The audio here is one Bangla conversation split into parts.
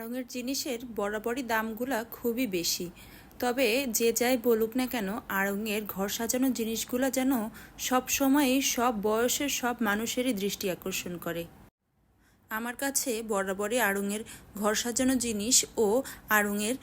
আড়ংয়ের জিনিসের বরাবরই দামগুলা খুবই বেশি। তবে যে যাই বলুক না কেন, আড়ঙের ঘর সাজানো জিনিসগুলো যেন সব সময়ই সব বয়সের সব মানুষেরই দৃষ্টি আকর্ষণ করে। আমার কাছে বরাবরই আড়ংয়ের ঘর সাজানো জিনিস ও আড়ংয়ের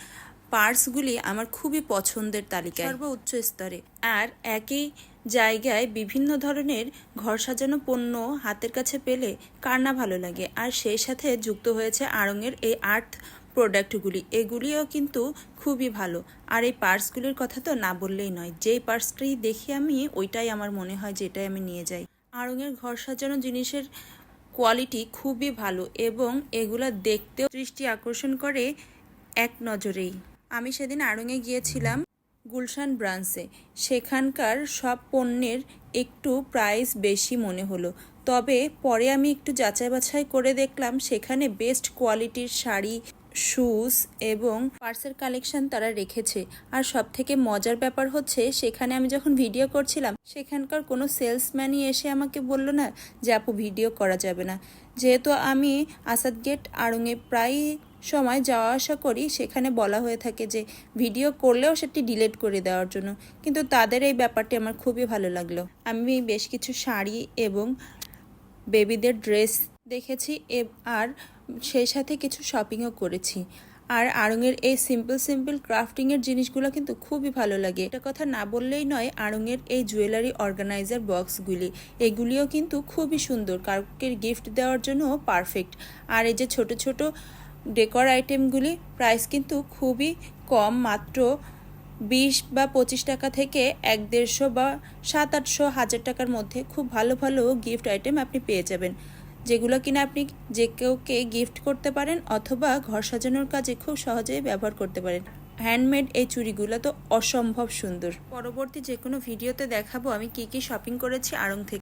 পার্টসগুলি আমার খুবই পছন্দের তালিকায়। সর্বোচ্চ স্তরে। আর একই জায়গায় বিভিন্ন ধরনের ঘর সাজানো পণ্য হাতের কাছে পেলে কার না ভালো লাগে। আর সেই সাথে যুক্ত হয়েছে আড়ংয়ের এই আর্থ প্রোডাক্টগুলি। এগুলিও কিন্তু খুবই ভালো। আর এই পার্টসগুলির কথা তো না বললেই নয়। যেই পার্টসটাই দেখি আমি ওইটাই আমার মনে হয় যেটাই আমি নিয়ে যাই। আড়ংয়ের ঘর সাজানো জিনিসের কোয়ালিটি খুবই ভালো এবং এগুলা দেখতেও দৃষ্টি আকর্ষণ করে এক নজরেই। আমি সেদিন আড়ংয়ে গিয়েছিলাম গুলশান ব্রাঞ্চে। সেখানকার সব পণ্যের একটু প্রাইস বেশি মনে হলো। তবে পরে আমি একটু যাচাই বাছাই করে দেখলাম, সেখানে বেস্ট কোয়ালিটির শাড়ি শুজ এবং পার্সের কালেকশন তারা রেখেছে। আর সব থেকে মজার ব্যাপার হচ্ছে, সেখানে আমি যখন ভিডিও করছিলাম, সেখানকার কোনো সেলসম্যানই এসে আমাকে বলল না যে, আপু ভিডিও করা যাবে না। যেহেতু আমি আসাদ গেট আড়ংয়ে প্রায় সময় যাওয়া আসা করি, সেখানে বলা হয়ে থাকে যে ভিডিও করলেও সেটি ডিলিট করে দেওয়ার জন্য। কিন্তু তাদের এই ব্যাপারটি আমার খুবই ভালো লাগল। আমি বেশ কিছু শাড়ি এবং বেবিদের ড্রেস দেখেছি আর সেই সাথে কিছু শপিংও করেছি। আর আড়ংয়ের এই সিম্পল সিম্পল ক্রাফটিংয়ের জিনিসগুলো কিন্তু খুবই ভালো লাগে। এটা কথা না বললেই নয় আড়ংয়ের এই জুয়েলারি অর্গানাইজার বক্সগুলি এগুলিও কিন্তু খুবই সুন্দর। কাউকে গিফট দেওয়ার জন্য পারফেক্ট আর এই যে ছোট ছোট ডেকর আইটেমগুলি প্রাইস কিন্তু খুবই কম, মাত্র বিশ বা পঁচিশ টাকা থেকে এক দেড়শো বা সাত আটশো, হাজার টাকার মধ্যে খুব ভালো ভালো গিফট আইটেম আপনি পেয়ে যাবেন। যেগুলো কিনা আপনি যে কেউকে গিফট করতে পারেন অথবা ঘর সাজানোর কাজে খুব সহজেই ব্যবহার করতে পারেন। হ্যান্ডমেড এই চুড়িগুলো তো অসম্ভব সুন্দর। পরবর্তী যে কোনো ভিডিওতে দেখাবো আমি কি কি শপিং করেছি আড়ং থেকে।